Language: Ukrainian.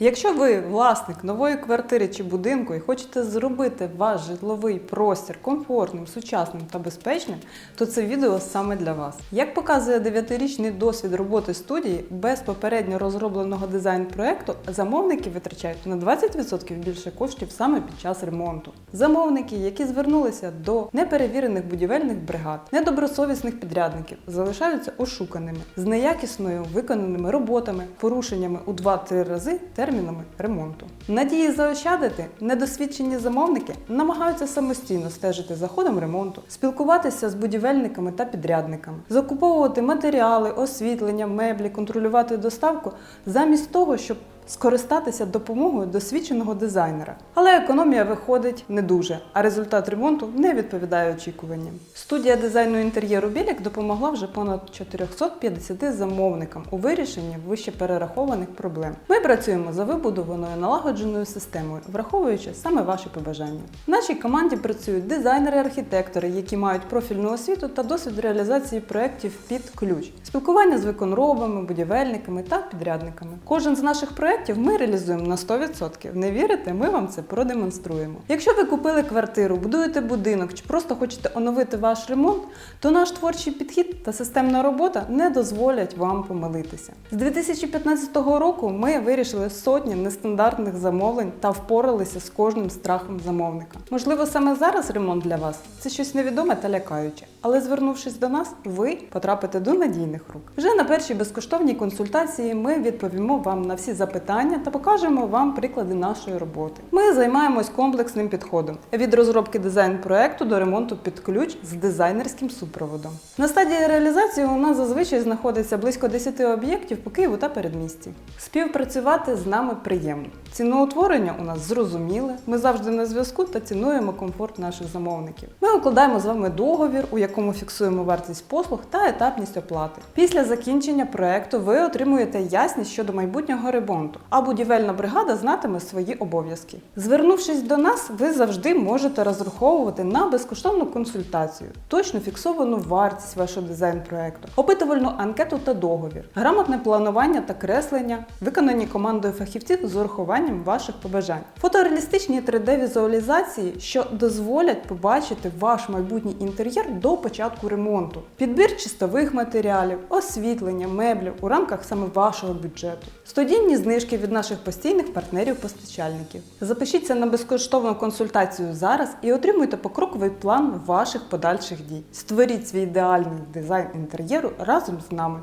Якщо ви власник нової квартири чи будинку і хочете зробити ваш житловий простір комфортним, сучасним та безпечним, то це відео саме для вас. Як показує 9-річний досвід роботи студії, без попередньо розробленого дизайн-проекту замовники витрачають на 20% більше коштів саме під час ремонту. Замовники, які звернулися до неперевірених будівельних бригад, недобросовісних підрядників, залишаються ошуканими з неякісною виконаними роботами, порушеннями у 2-3 рази термінами ремонту. Надії заощадити недосвідчені замовники намагаються самостійно стежити за ходом ремонту, спілкуватися з будівельниками та підрядниками, закуповувати матеріали, освітлення, меблі, контролювати доставку замість того, щоб скористатися допомогою досвідченого дизайнера. Але економія виходить не дуже, а результат ремонту не відповідає очікуванням. Студія дизайну інтер'єру Білік допомогла вже понад 450 замовникам у вирішенні вище перерахованих проблем. Ми працюємо за вибудованою налагодженою системою, враховуючи саме ваші побажання. В нашій команді працюють дизайнери-архітектори, які мають профільну освіту та досвід реалізації проєктів під ключ, спілкування з виконробами, будівельниками та підрядниками. Кожен з наших проєктів ми реалізуємо на 100%. Не вірите? Ми вам це продемонструємо. Якщо ви купили квартиру, будуєте будинок чи просто хочете оновити ваш ремонт, то наш творчий підхід та системна робота не дозволять вам помилитися. З 2015 року ми вирішили сотні нестандартних замовлень та впоралися з кожним страхом замовника. Можливо, саме зараз ремонт для вас це щось невідоме та лякаюче, але звернувшись до нас, ви потрапите до надійних рук. Вже на першій безкоштовній консультації ми відповімо вам на всі запитання та покажемо вам приклади нашої роботи. Ми займаємось комплексним підходом від розробки дизайн-проекту до ремонту під ключ з дизайнерським супроводом. На стадії реалізації у нас зазвичай знаходиться близько 10 об'єктів по Києву та передмісті. Співпрацювати з нами приємно. Ціноутворення у нас зрозуміле. Ми завжди на зв'язку та цінуємо комфорт наших замовників. Ми укладаємо з вами договір, у якому фіксуємо вартість послуг та етапність оплати. Після закінчення проекту ви отримуєте ясність щодо майбутнього ремонту, а будівельна бригада знатиме свої обов'язки. Звернувшись до нас, ви завжди можете розраховувати на безкоштовну консультацію, точно фіксовану вартість вашого дизайн-проекту, опитувальну анкету та договір, грамотне планування та креслення, виконані командою фахівців з урахуванням ваших побажань, фотореалістичні 3D-візуалізації, що дозволять побачити ваш майбутній інтер'єр до початку ремонту, підбір чистових матеріалів, освітлення, меблів у рамках саме вашого бюджету, студійні знижки від наших постійних партнерів-постачальників. Запишіться на безкоштовну консультацію зараз і отримуйте покроковий план ваших подальших дій. Створіть свій ідеальний дизайн інтер'єру разом з нами.